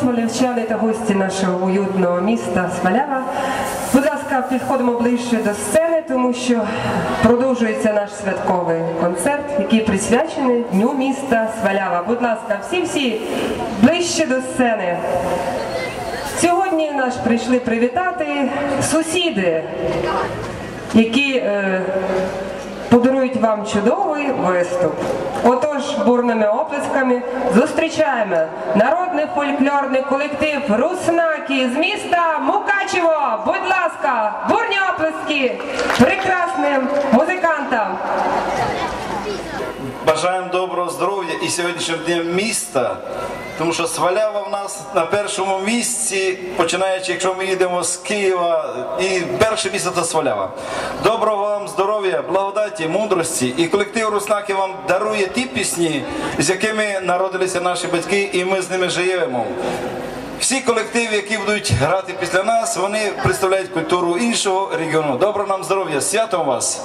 смолівчани та гості нашого уютного міста Смолява. Будь ласка, підходимо ближче до сцени, тому що продовжується наш святковий концерт, який присвячений Дню міста Смолява. Будь ласка, всі-всі ближче до сцени. Сьогодні наш прийшли привітати сусіди, які е, подарують вам чудовий виступ. Отож, бурними оплесками зустрічаємо народний фольклорний колектив Руснаки з міста Мукачево. Будь ласка, бурні оплески прекрасним музикантам. Бажаємо доброго здоров'я і сьогоднішнього дня міста, тому що Свалява в нас на першому місці, починаючи, якщо ми їдемо з Києва, і перше місце це Свалява. Доброго вам здоров'я, благодаті, мудрості. І колектив Руснаки вам дарує ті пісні, з якими народилися наші батьки, і ми з ними живемо. Всі колективи, які будуть грати після нас, вони представляють культуру іншого регіону. Доброго нам здоров'я, святом вас!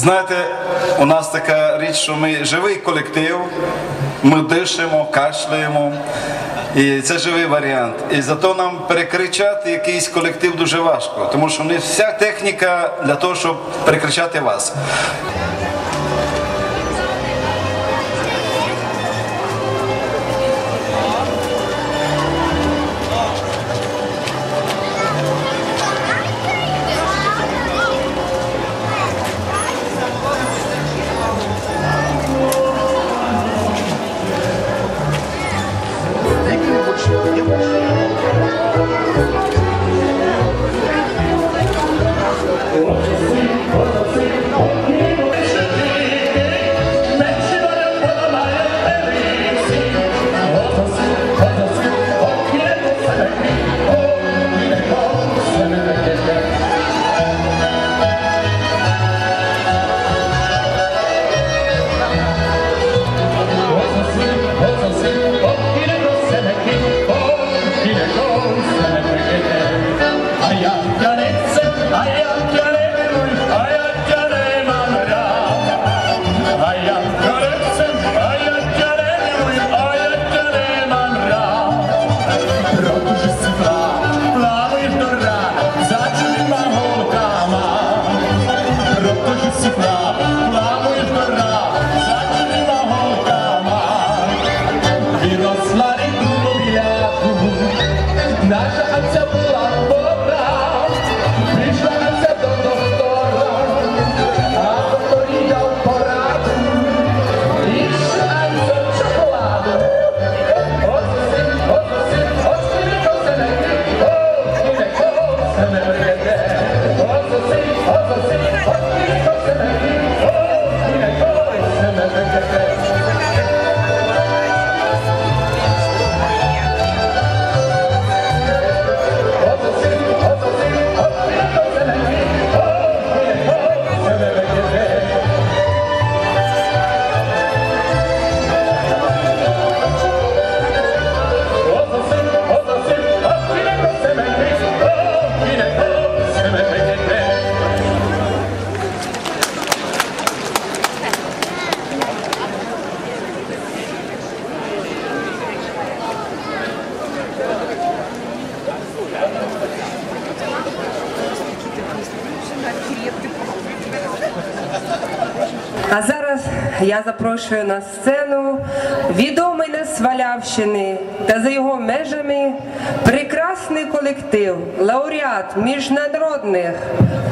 Знаєте, у нас така річ, що ми живий колектив, ми дишимо, кашляємо. І це живий варіант. І зато нам перекричати якийсь колектив дуже важко, тому що не вся техніка для того, щоб перекричати вас. А зараз я запрошую на сцену відомий на Свалявщини та за його межами прекрасний колектив, лауреат міжнародних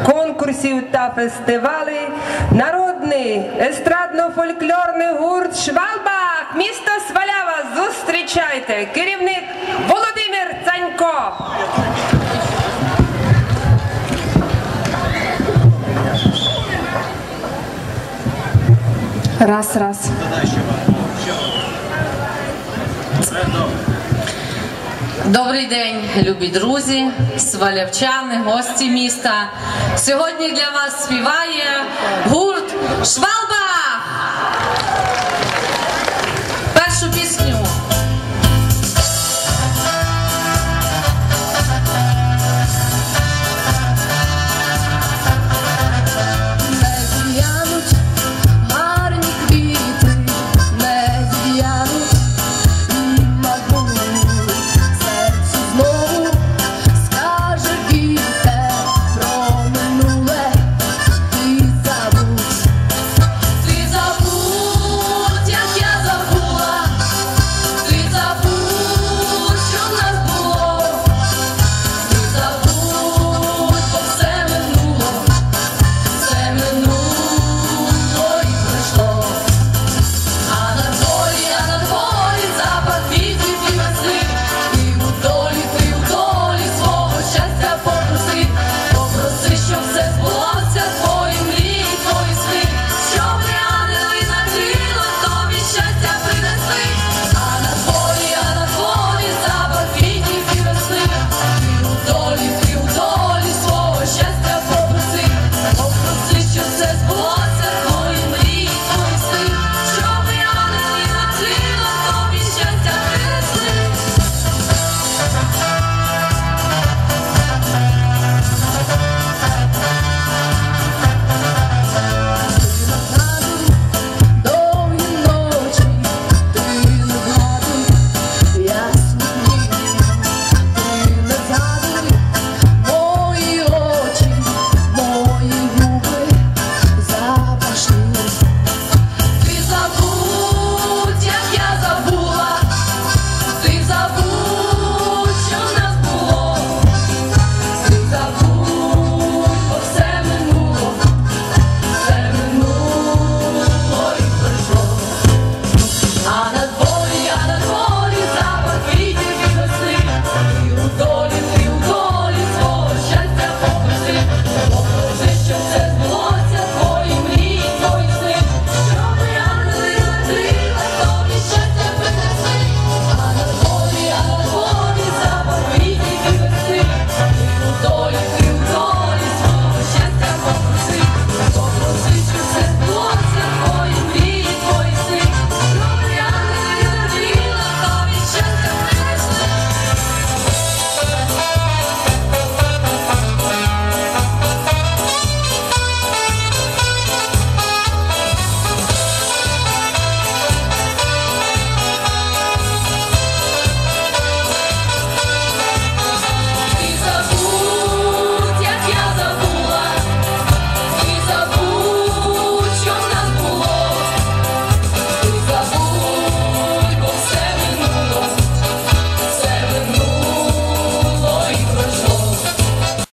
конкурсів та фестивалей, народний естрадно-фольклорний гурт Швалбах, місто Свалява. Зустрічайте! Керівник Володимир Цанько. Раз, раз. Добрий день, любі друзі, свалявчани, гості міста. Сьогодні для вас співає гурт Швалба